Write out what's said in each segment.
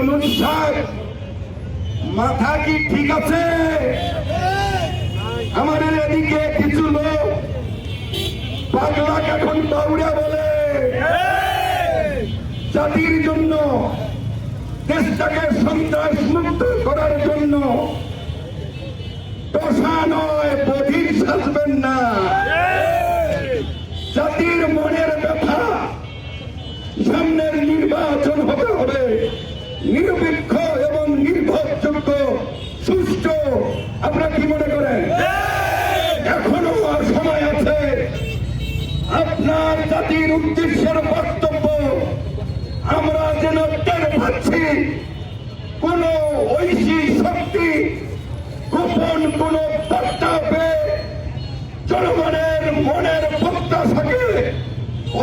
ইউনুস সাহেব মাথা কি ঠিক আছে? আমাদের এদিকে কিছু লোক পাগলা এখন বাউড়া বলে। জাতির জন্য, দেশটাকে সন্ত্রাস মুক্ত করার জন্য নিরপেক্ষ এবং নির্ভরযোগ্য, সুষ্ঠু। আপনারা কি মনে করেন? এখনও আর সময় আছে। আপনার জাতির উদ্দেশ্যের বক্তব্য, আমরা যেন টের পাচ্ছি। কোন ঐশী শক্তি, গোপন কোন বার্তা পেয়ে জনগণের মনের প্রত্যাশাকে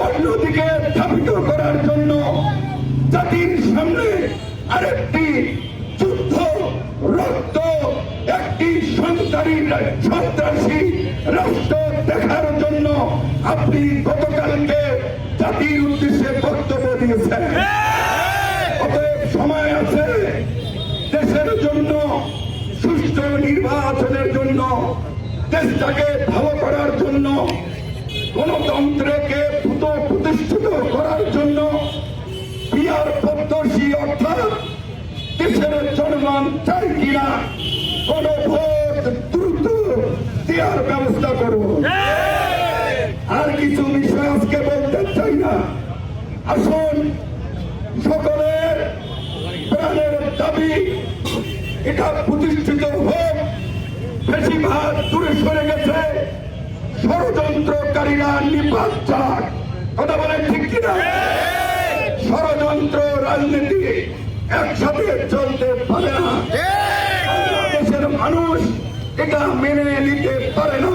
অন্যদিকে স্থাপিত করার জন্য জাতির সামনে আরেকটি যুদ্ধ, রক্ত, একটি সন্ত্রাসী সন্ত্রাসী রাষ্ট্র দেখার জন্য আপনি গতকালকে জাতির উদ্দেশ্যে বক্তব্য দিয়েছেন। সময় আছে দেশের জন্য, সুষ্ঠু নির্বাচনের জন্য, দেশটাকে ভালো করার জন্য গণতন্ত্রকে দ্রুত দেশের জনগণ চাই কিনা? ভোট দ্রুত দেওয়ার ব্যবস্থা করব আর কিছু বিষয় আজকে বলতে চাই না। আসুন, সকলের প্রাণের দাবি এটা প্রতিষ্ঠিত হোক। বেশিরভাগ দূরে সরে গেছে। ষড়যন্ত্রকারীরা নিপাত চাক। কথা বলেন ঠিক কিনা? ষড়যন্ত্র রাজনীতি একসাথে চলতে পারে না। দেশের মানুষ এটা মেনে নিতে পারে না।